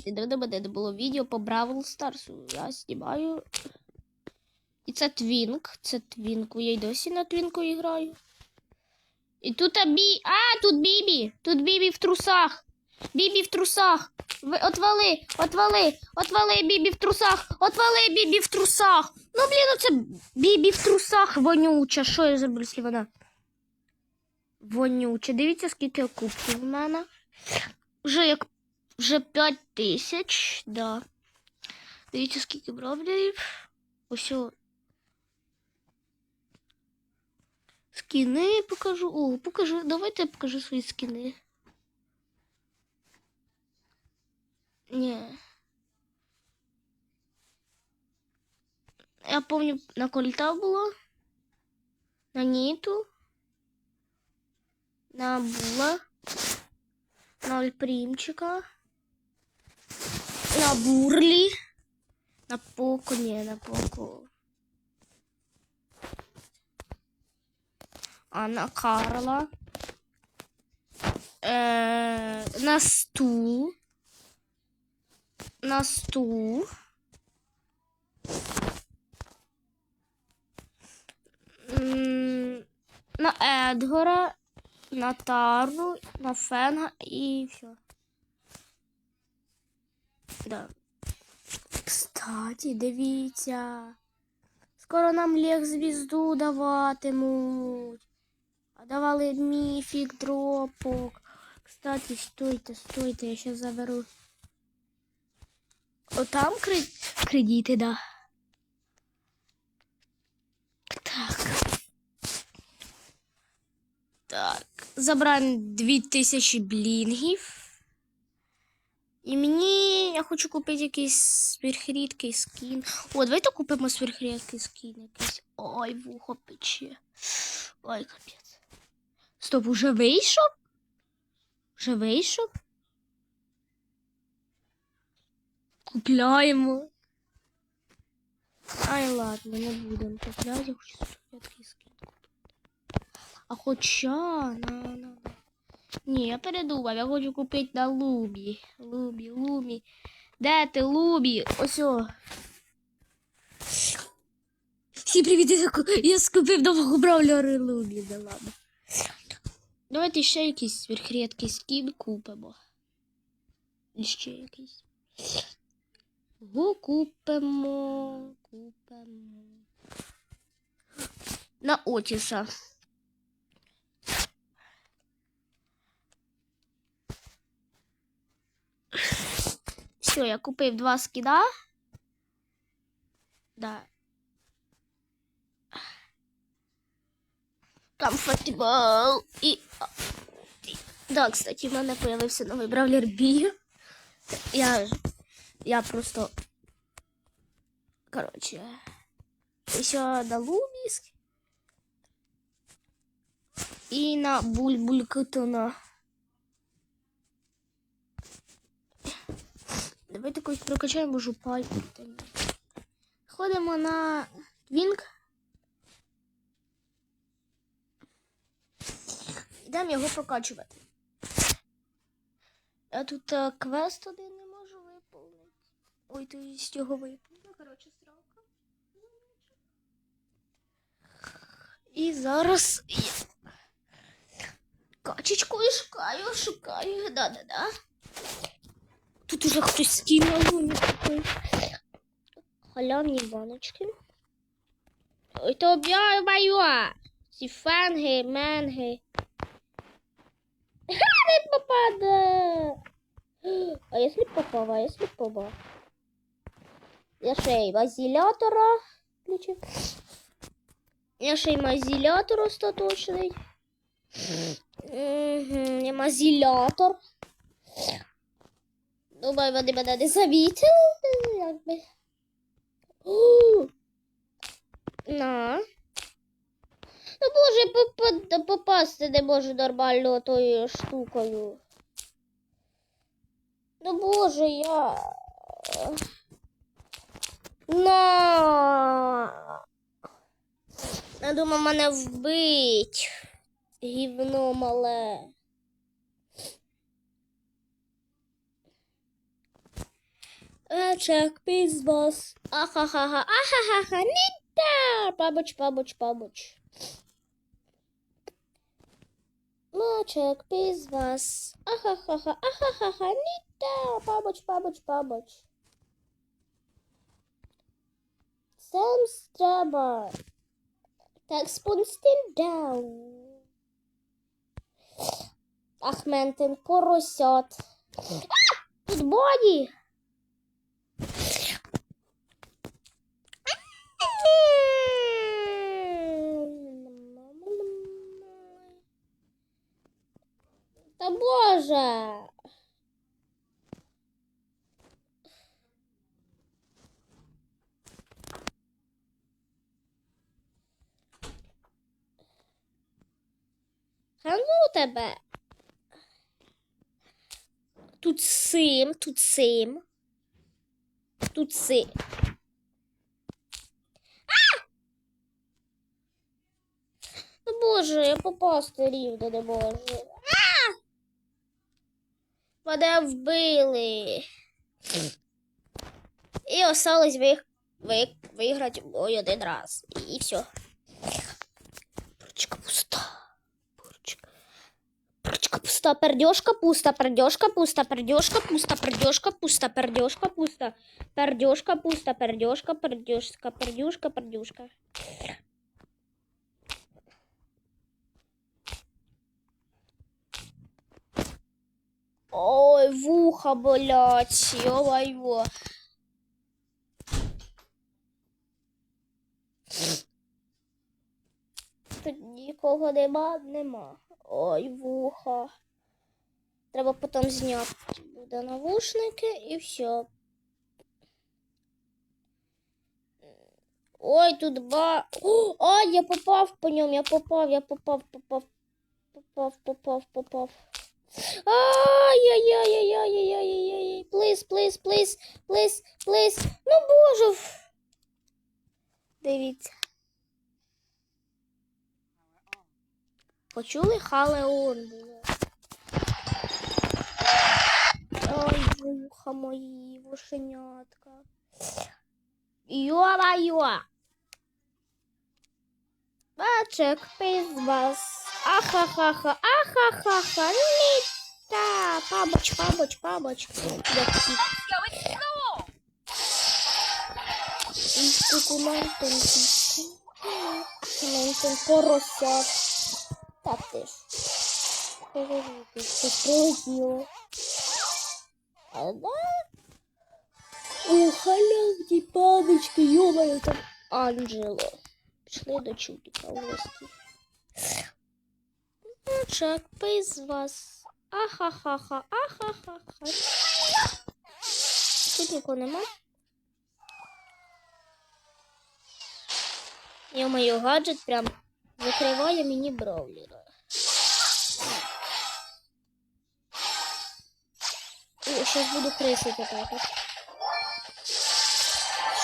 Дивіться, давно мене не було відео по Бравл Старсу. Я знімаю. І це Твінк. Це Твінку. Я й досі на Твінку граю. І тут бі... А, тут Бібі! Тут Бібі в трусах! Бібі в трусах! Ви отвали, отвали, отвали Бібі в трусах! Отвали Бібі в трусах! Ну, блін, оце Бібі в трусах вонюча. Що я якщо вона? Вонюча. Дивіться, скільки кубків в мене. Вже як вже 5 тисяч, да. Дивіться, скільки бравлерів. Ось. о. Скіни покажу. О, покажу. Давайте я покажу свої скіни. Ні. Я помню, на кольта було. На Ніту. На Була. На Альпрімчика. На Бурлі. На Поко, ні, на Поко. А Карла. Е, на Сту. На Сту. М, На Едгора, на Тару, на Фенга і все. Да. Кстати, дивіться. Скоро нам лег звізду даватимуть. А давали міфік, дропок. Кстати, стойте, стойте, я сейчас заберу. О, там кредит, кредити, да. Так. Так. Забираємо 2000 блінгів. І мені я хочу купити якийсь сверхрідкий скін. О, давайте купимо сверхрідкий скін якийсь. Ой, вухо пече. Ой, капець. Стоп, уже вийшов? Вже вийшов? Купляємо. Ай, ладно, не будемо купляти, я хочу сверхрідкий скін купити. А хоча, на, на, на. Ні, я передумав, я хочу купити на Лубі. Лубі, Лубі. Де ти, Лубі? Ось о. Всі привіт, я скупив нового бравлера Лубі, да ладно. Давайте ще якийсь сверхрідкий скін купимо. Ще якийсь. Го купимо. Купимо. На Отіса. Все, я купив два скіда. Да. Comfortable. І... Да, кстати, в мене появився новий бравлер Бі. Я, я просто... Короче. Еще на Лубіск. І на Бульбулькатуна. Давайте якось прокачаємо жупай. Ходимо на Твінк. Йдемо його прокачувати. Я тут е, квест один не можу виповнити. Ой, то есть його виповнити. Ну, коротше, стрілка. І зараз я качечку шукаю, шукаю. Да-да-да. Тут уже хтось скинув мені купив. Халявні баночки. Ой, то об'яваю. Ці фенги, менги. Ха, не попаде. А если попав, а если попав? Я ще й базилятора включив. Я ще й мазилятор остаточний. Угу, я мазилятор. Думаю, вони мене не замітили. Якби. На. Ну, боже, попасти не можу нормально тою штукою. Ну, боже, я. На. Я думав, мене вбить. Гівно мале. Чек без вас. Ахахаха, ахахаха, ніта. Пабоч, пабоч, пабоч. Мачек без вас. Ахахаха, ахахаха, ніта. Пабоч, пабоч, пабоч. Сам треба. Так, спунстін даун. Ахментин поросят. А! Тут боді. Та боже. А ну тебе. Тут сим, тут сим. Тут сим. Боже, я попасти рівно не можу. Мене вбили. І осталось вих... Ви... виграти бой один раз. І все. Бурочка пуста. Бурочка. Бурочка пуста. Пердежка пуста. Пердежка пуста. Пердежка пуста. Пердежка пуста. Пердежка пуста. Пердежка пуста. Пердежка. Пердюшка. Пердюшка. Ой, вуха болять. Йо-моє. Тут нікого нема, нема. Ой, вуха. Треба потім зняти буде навушники і все. Ой, тут ба. О, я попав по ньому, я попав, я попав, попав, попав, попав, попав. Ай-яй-яй-яй-яй-яй-яй-яй. Плиз, плиз, плиз, плиз, плиз. Ну, боже. Дивіться. Почули Халеон. Ой, вуха мої, вушенятка. Йо-майо. Бачек, пиз вас. Ахахаха, ахахаха, ніта. Пабоч, пабоч, пабоч. Які Кукументин, кукументин, поросят. Так ти ж. Ти прилетіло. А да? У халявні паночки, йомаю, там Анджело. Пішли до чудика в гості. Ну, чек, пий з вас. Ахахаха, ахахаха. Тут нікого нема. Йо-моє, гаджет прям закриває мені браулера. О, сейчас буду крысить вот так вот.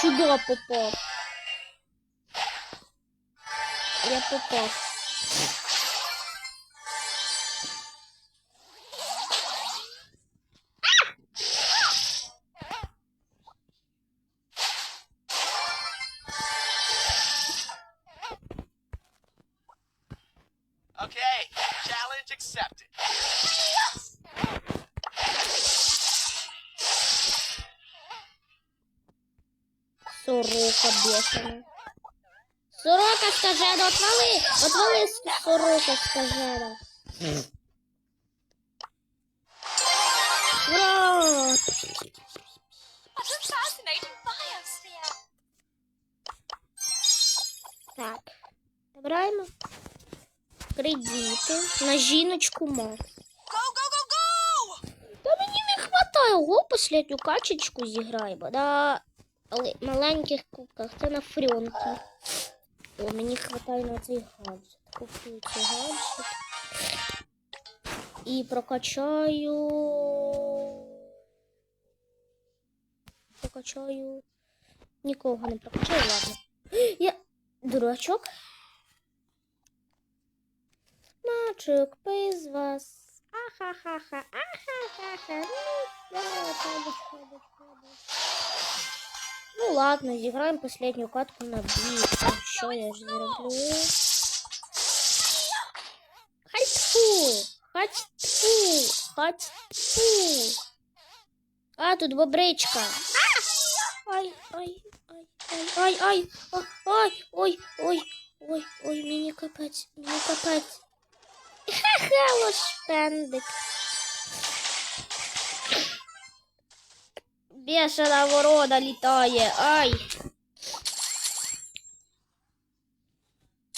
Сюда Я попал. Okay, challenge accepted. Сорока бешеная. Сорока скажена, отвали! Отвали, сорока скажена. Ура! Так, набираємо кредити на жіночку мо. Та мені не хватає ого, последню качечку зіграємо на але- маленьких кубках. Це на фрьонки. О, мені хватає на цей гаджет. Куплю цей гаджет. І прокачаю. Прокачаю. Нікого не прокачаю, ладно. Я дурачок. Мачок, пий з вас. Ахахаха, ахахаха. Ну, Да, бабочка, бабочка, бабочка. Ну ладно, зіграємо последню катку на бій. Так, Що я ж зроблю? Хатьфу! Хатьфу! Хатьфу! А, тут бобричка. А! Ай, ай, ай, ай, ай, ай, а, ай, ой, ой, ой, ой, мені капець, мені капець. Ха-ха, лошпендик. Бешена ворона літає, ай.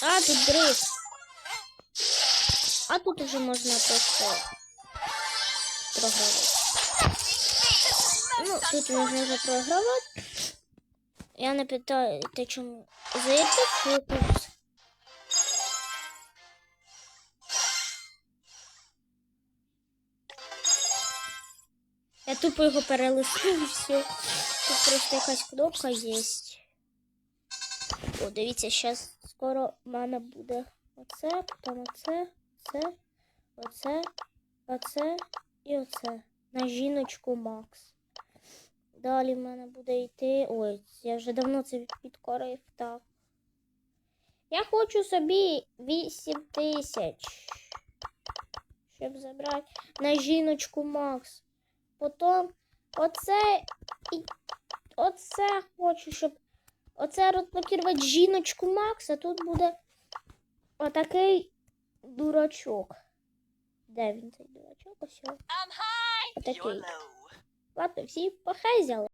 А, тут дрифт. А тут уже можна просто програвати. Ну, тут можна вже програвати. Я не питаю, ти чому. Зайти фокус. Я тупо його перелистнув і все. Тут просто якась кнопка є. О, дивіться, зараз скоро в мене буде оце, потім оце, це, оце, оце і оце. На жіночку Макс. Далі в мене буде йти. Ой, я вже давно це підкорив. Так. Я хочу собі 8 тисяч. Щоб забрати на жіночку Макс. Потім оце і оце хочу, щоб оце розблокувати жіночку Макса. а тут буде отакий дурачок. Де він цей дурачок? Ось. Отакий. Ладно, всі похезяли.